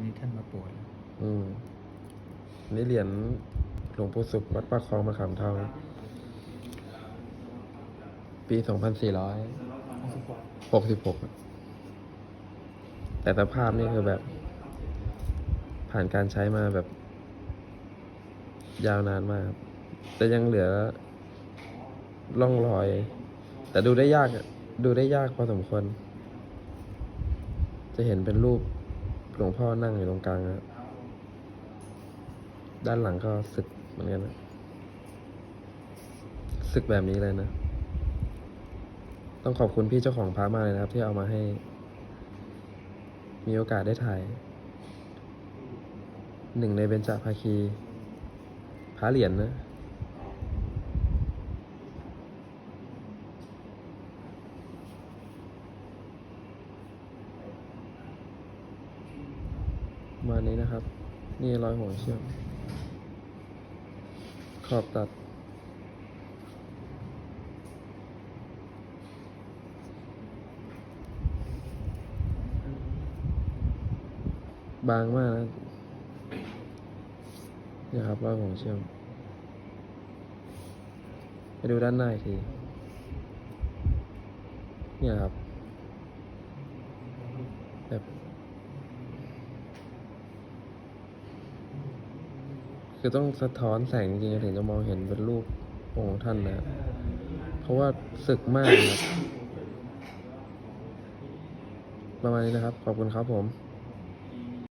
มีท่านมาโปรดอืมอันนี่เหรียญหลวงปู่สุขวัดปากคลองมะขามเทองปีสองพันสี่ร้อยหกสิบหกแต่สภาพนี่คือแบบ ผ่านการใช้มาแบบ ยาวนานมากแต่ยังเหลือร่องรอย แต่ดูได้ยาก ดูได้ยากพอสมควร จะเห็นเป็นรูป หลวงพ่อนั่งอยู่ตรงกลางนะด้านหลังก็สึกเหมือนกันนะสึกแบบนี้เลยนะ ต้องขอบคุณพี่เจ้าของพระมากเลยนะครับ ที่เอามาให้ มีโอกาสได้ถ่าย หนึ่งในเบญจภาคีพระเหรียญนะ มานี้นะครับ นี่รอยหัวเชือกขอบตัด บางมากนะนี่ครับรอยหัวเชือกไปดูด้านหน้าอีกที เนี่ยครับแบบ คือต้องสะท้อนแสงจริงถึงจะมองเห็นเป็นรูปองค์ท่านนะเพราะว่าสึกมากครับประมาณนี้นะครับ ขอบคุณครับผม